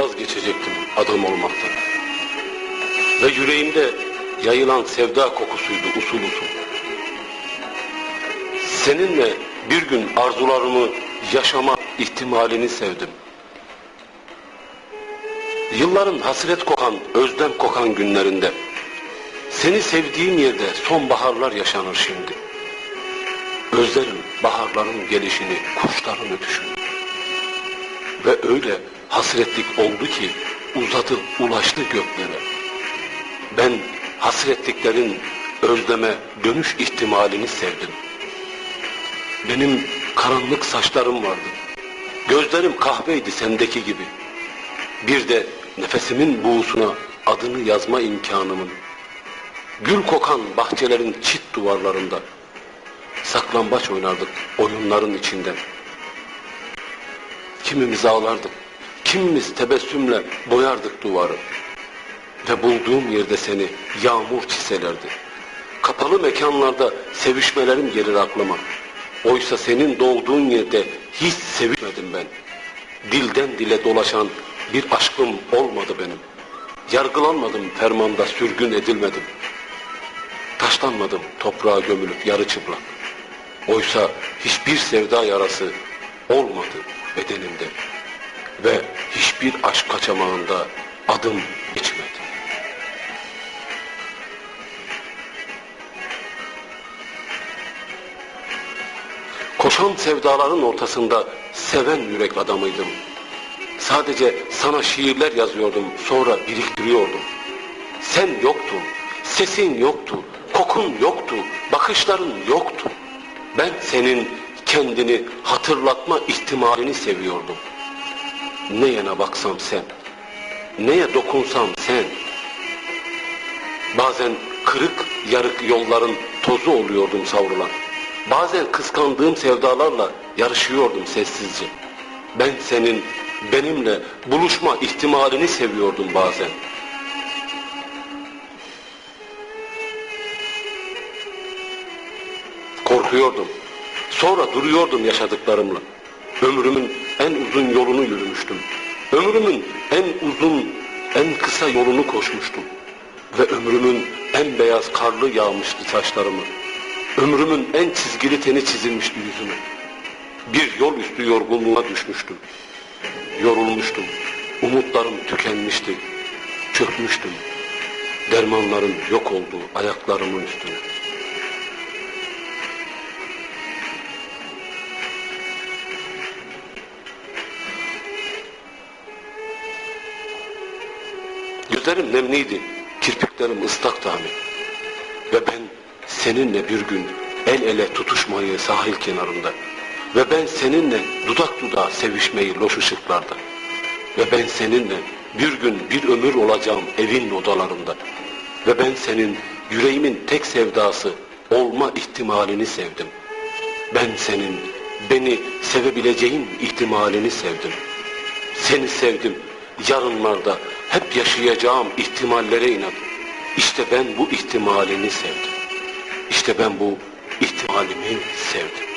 vazgeçecektim adam olmaktan. Ve yüreğimde yayılan sevda kokusuydu usul usul. Seninle bir gün arzularımı yaşama ihtimalini sevdim. Yılların hasret kokan, özlem kokan günlerinde seni sevdiğim yerde sonbaharlar yaşanır şimdi. Özlerim baharların gelişini, kuşların ötüşünü. Ve öyle hasretlik oldu ki uzadı, ulaştı göklere. Ben hasretliklerin özleme dönüş ihtimalini sevdim. Benim karanlık saçlarım vardı. Gözlerim kahveydi sendeki gibi. Bir de nefesimin buğusuna adını yazma imkanımın. Gül kokan bahçelerin çit duvarlarında. Saklambaç oynardık oyunların içinden. Kimimiz ağlardık, kimimiz tebessümle boyardık duvarı. Ve bulduğum yerde seni yağmur çiselerdi. Kapalı mekanlarda sevişmelerim gelir aklıma. Oysa senin doğduğun yerde hiç sevişmedim ben. Dilden dile dolaşan bir aşkım olmadı benim. Yargılanmadım fermanda sürgün edilmedim. Taşlanmadım toprağa gömülüp yarı çıplak. Oysa hiçbir sevda yarası olmadı bedenimde. Ve hiçbir aşk kaçamağında adım geçmedi. Koşan sevdaların ortasında seven yürek adamıydım. Sadece sana şiirler yazıyordum, sonra biriktiriyordum. Sen yoktun, sesin yoktu, kokun yoktu, bakışların yoktu. Ben senin kendini hatırlatma ihtimalini seviyordum. Ne yana baksam sen, neye dokunsam sen. Bazen kırık yarık yolların tozu oluyordum savrulan. Bazen kıskandığım sevdalarla yarışıyordum sessizce. Ben senin benimle buluşma ihtimalini seviyordum bazen. Korkuyordum. Sonra duruyordum yaşadıklarımla. Ömrümün en uzun yolunu yürümüştüm. Ömrümün en uzun, en kısa yolunu koşmuştum. Ve ömrümün en beyaz karlı yağmıştı saçlarımı. Ömrümün en çizgili teni çizilmişti yüzüme. Bir yol üstü yorgunluğuna düşmüştüm. Yorulmuştum. Umutlarım tükenmişti. Çökmüştüm. Dermanların yok olduğu ayaklarımın üstüne. Gözlerim nemliydi, kirpiklerim ıslaktı hani. Ve ben seninle bir gün el ele tutuşmayı sahil kenarında ve ben seninle dudak dudağa sevişmeyi loş ışıklarda ve ben seninle bir gün bir ömür olacağım evin odalarında ve ben senin yüreğimin tek sevdası olma ihtimalini sevdim. Ben senin beni sevebileceğin ihtimalini sevdim. Seni sevdim. Yarınlarda hep yaşayacağım ihtimallere inadım. İşte ben bu ihtimalini sevdim. İşte ben bu ihtimalimi sevdim.